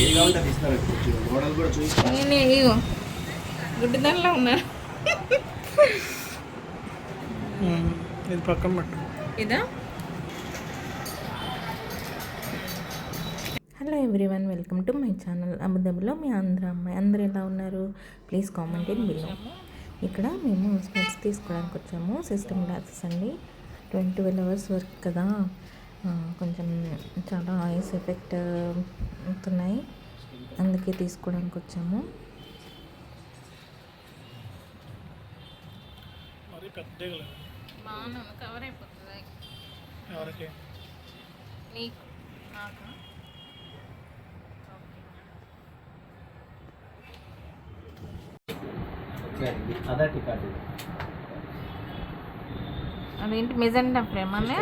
ఏది కావాలంటే అది ఇస్తారు మోడల్ కూడా చూపిస్తారు నేను ఇగో. గుడ్డి దానిలో ఉన్నా. ఇది పక్కన పెట్టు. ఇదా? Hello everyone welcome to my channel అబుదాబిలో మీ ఆంధ్ర అమ్మాయి. అందరు ఎలా ఉన్నారు? Please comment in below. ఇక్కడ మేము స్పెట్స్ తీసుకోవడానికి వచ్చాము. సిస్టమ్ గ్లాసెస్ అండి. ట్వంటీ ట్వెల్వ్ అవర్స్ వర్క్ కదా. కొంచెం చాలా ఐస్ ఎఫెక్ట్ అవుతున్నాయి అందుకే తీసుకోవడానికి వచ్చాము. మరి పెద్దగా లేదు బాగున్నాను కవర్ అయిపోతుంది ఎవరికి నీకు నాకు అదర్ టికాట్ అదేంటి మెజెండా ఫ్రేమ్ అనే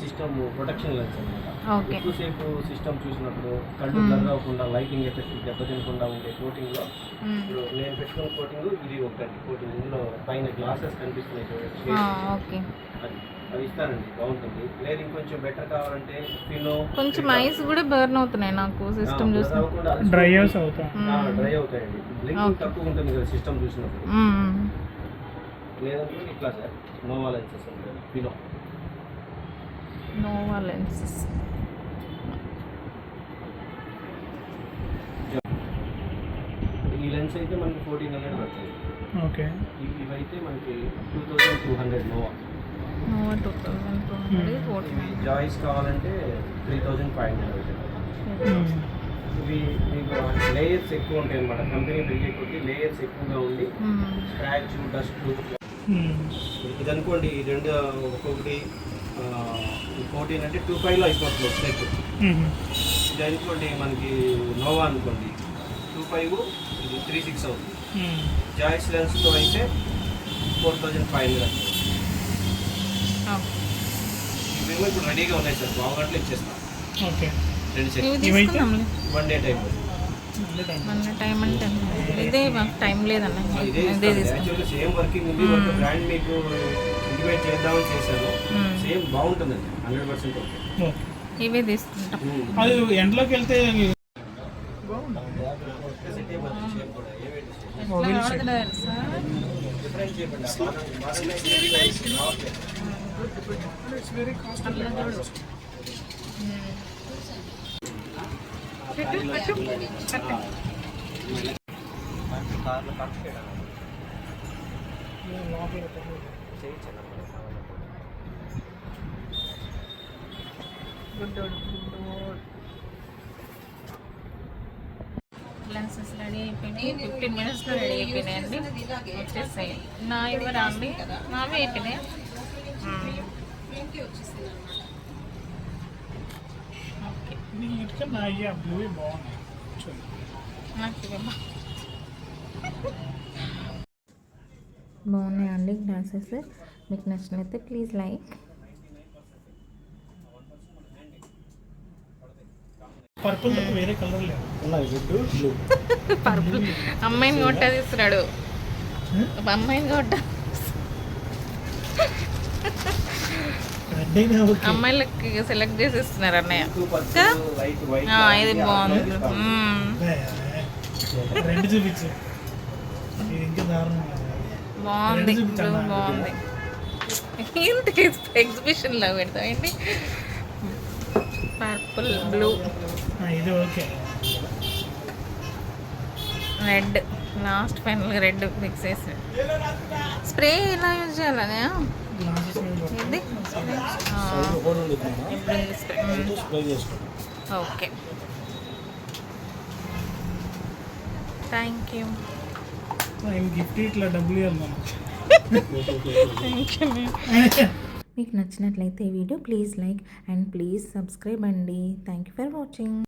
సిస్టమ్ ప్రొటెక్షన్ లెన్స్ ఓకే. ఎక్కువసేపు సిస్టమ్ చూసినప్పుడు కళ్ళు బ్లర్ అవ్వకుండా లైటింగ్ ఎఫెక్ట్ దెబ్బతినకుండా ఉండే కోటింగ్లో ఇప్పుడు నేను పెట్టుకున్న కోటింగ్ ఇది ఒకటి కోటింగ్ ఇందులో పైన గ్లాసెస్ కనిపిస్తున్నాయి చూడండి. ఓకే. అది అవి ఇస్తానండి బాగుంటుంది. లేదు ఇంకొంచెం బెటర్ కావాలంటే ఫినో కొంచెం ఐస్ కూడా బర్న్ అవుతున్నాయి నాకు సిస్టమ్ చూసి డ్రై హౌస్ అవుతా డ్రై అవుతాయండి. బ్లింకింగ్ తక్కువ ఉంటుంది కదా సిస్టమ్ చూసినప్పుడు. లేదంటే ఇట్లా సార్ నోవా లెన్సెస్ ఉంటాయి. ఫినో నోవా లెన్సెస్ ఈ లెన్స్ అయితే మనకి ఫోర్టీన్ హండ్రెడ్ పడుతుంది. ఓకే. ఇవి- ఇవైతే మనకి two thousand two hundred Nova. Nova two thousand two hundred fourteen Zeiss కావాలంటే త్రీ థౌజండ్ ఫైవ్ హండ్రెడ్ ఇవి మీకు లేయర్స్ ఎక్కువ ఉంటాయి అనమాట కంపెనీ పెరిగే కొద్దీ లేయర్స్ ఎక్కువగా ఉండి స్క్రాచ్ డస్ట్ ఇది అనుకోండి ఈ రెండు ఒక్కొక్కటి ఫోర్టీన్ అంటే టూ ఫైవ్లో అయిపోతుంది ఒక సెట్. ఇది అనుకోండి మనకి నోవా అనుకోండి టూ ఫైవ్ ఇది త్రీ సిక్స్ అవుతుంది. జాయిస్ లెన్స్తో అయితే ఫోర్ థౌజండ్ ఫైవ్ హండ్రెడ్ ఇవేమో ఇప్పుడు రెడీగా ఉన్నాయి సార్ గంటలు ఇచ్చేస్తాం. ఓకే. రెండు సెట్ వన్ డే టైం మన టైం అంటే ఇదే మాకు టైం లేదన్న. ఇదే సేమ్ వర్కింగ్ ఉంది ఒక బ్రాండ్ మీకు ఇంటిమేట్ చేద్దామని చేశాను. మ్మ్. సేమ్ బాగుంటుందండి హండ్రెడ్ పర్సెంట్ ఓకే ఓకే. ఇవే తీసుకుంటాం. అది ఎండలోకి వెళ్తే డిఫరెంట్ చెప్పండి కార్లో కట్ చేయడం లెన్సెస్ రెడీ అయిపోయినాయి ఫిఫ్టీన్ మినిట్స్లో రెడీ అయిపోయినాయండి. వచ్చేసాయి నా ఇవ్వరా అండి? నావే అయిపోయినాయి ఓకే నీట్గా బాగున్నాయి బాగున్నాయండి గ్లాసెస్ మీకు నచ్చినైతే ప్లీజ్ లైక్ పర్పుల్ వేరే కలర్ లేదు. పర్పుల్ అమ్మాయిని కొట్ట తీస్తున్నాడు అమ్మాయిని కొట్ట రెడ్ అయినా ఓకే అమ్మాయిలకి సెలెక్ట్ చేసి ఇస్తున్నారు అన్నయ్య టూ పర్సెంట్ లైట్ వైట్ ఆ, ఇది బాగుంది. రెడ్ చూపించు. బాగుంది. బాగుంది. ఏంటి ఎగ్జిబిషన్లో పెడతాం ఏంటి? పర్పుల్ బ్లూ ఇది okay. Red last final red fix చేసి స్ప్రే ఎలా యూజ్ చేయాలనే ఓకే. Thank you. గిఫ్ట్ ఇట్లా డబ్బులు థ్యాంక్ యూ మీకు నచ్చినట్లయితే ఈ video please like and please subscribe అండి. Thank you for watching.